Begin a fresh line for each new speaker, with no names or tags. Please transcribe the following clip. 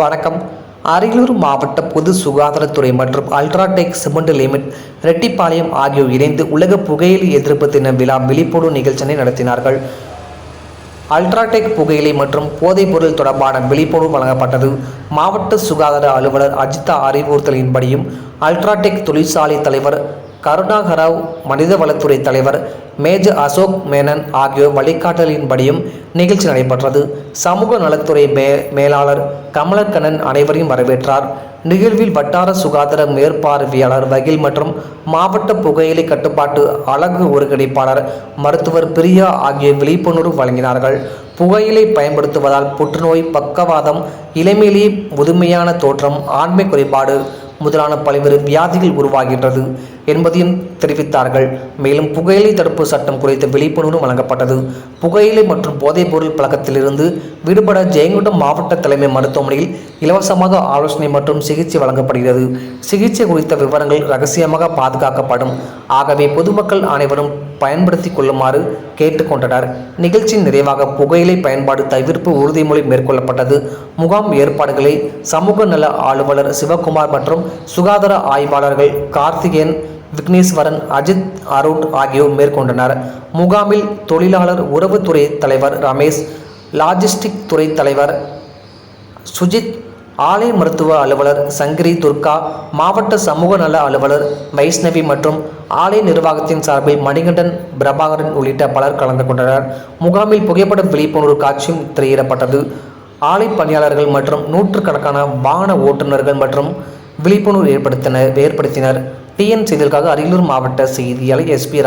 வணக்கம். அரியலூர் மாவட்ட பொது சுகாதாரத்துறை மற்றும் அல்ட்ராடெக் சிமெண்ட் லிமிட் ரெட்டிப்பாளையம் ஆகியோர் இணைந்து உலக புகையிலை எதிர்ப்பு தின விழா விழிப்புணர்வு நிகழ்ச்சியை நடத்தினார்கள். அல்ட்ராடெக் புகையிலை மற்றும் போதைப்பொருள் தொடர்பான விழிப்புணர்வு வழங்கப்பட்டது. மாவட்ட சுகாதார அலுவலர் அஜிதா அறிவுறுத்தலின்படியும் அல்ட்ராடெக் தொழிற்சாலை தலைவர் கருணாகராவ் மனிதவளத்துறை தலைவர் மேஜர் அசோக் மேனன் ஆகியோர் வழிகாட்டலின்படியும் நிகழ்ச்சி நடைபெற்றது. சமூக நலத்துறை மே மேலாளர் கமலக்கண்ணன் அனைவரையும் வரவேற்றார். நிகழ்வில் வட்டார சுகாதார மேற்பார்வையாளர் வகில் மற்றும் மாவட்ட புகையிலை கட்டுப்பாட்டு அழகு ஒருங்கிணைப்பாளர் மருத்துவர் பிரியா ஆகிய விழிப்புணர்வு வழங்கினார்கள். புகையிலை பயன்படுத்துவதால் புற்றுநோய் பக்கவாதம் இளமையிலேயே முதுமையான தோற்றம் ஆண்மை குறைபாடு முதலான பல்வேறு வியாதிகள் உருவாகின்றது. என்பதையும் தெரிவித்தார்கள். மேலும் புகையிலை தடுப்பு சட்டம் குறித்த விழிப்புணர்வு வழங்கப்பட்டது. புகையிலை மற்றும் போதைப்பொருள் பழக்கத்திலிருந்து விடுபட ஜெயங்கொண்டம் மாவட்ட தலைமை மருத்துவமனையில் இலவசமாக ஆலோசனை மற்றும் சிகிச்சை வழங்கப்படுகிறது. சிகிச்சை குறித்த விவரங்கள் ரகசியமாக பாதுகாக்கப்படும். ஆகவே பொதுமக்கள் அனைவரும் பயன்படுத்தி கொள்ளுமாறு கேட்டுக்கொண்டனர். நிகழ்ச்சியின் நிறைவாக புகையிலை பயன்பாடு தவிர்ப்பு உறுதிமொழி மேற்கொள்ளப்பட்டது. முகாம் ஏற்பாடுகளை சமூக நல ஆளுநர் சிவகுமார் மற்றும் சுகாதார ஆய்வாளர்கள் கார்த்திகேயன் விக்னேஸ்வரன் அஜித் அருண் ஆகியோர் மேற்கொண்டனர். முகாமில் தொழிலாளர் உறவுத்துறை தலைவர் ரமேஷ் லாஜிஸ்டிக் துறை தலைவர் சுஜித் ஆலை மருத்துவ அலுவலர் சங்கரி துர்கா மாவட்ட சமூக நல அலுவலர் வைஷ்ணவி மற்றும் ஆலை நிர்வாகத்தின் சார்பில் மணிகண்டன் பிரபாகரன் உள்ளிட்ட பலர் கலந்து கொண்டனர். முகாமில் புகைப்பட விழிப்புணர்வு காட்சியும் திரையிடப்பட்டது. ஆலை பணியாளர்கள் மற்றும் நூற்றுக்கணக்கான வாகன ஓட்டுநர்கள் மற்றும் விழிப்புணர்வு ஏற்படுத்தினர் ஏற்படுத்தினர். டிஎன் செய்திகளுக்காக அரியலூர் மாவட்ட செய்தியாளர் எஸ்பி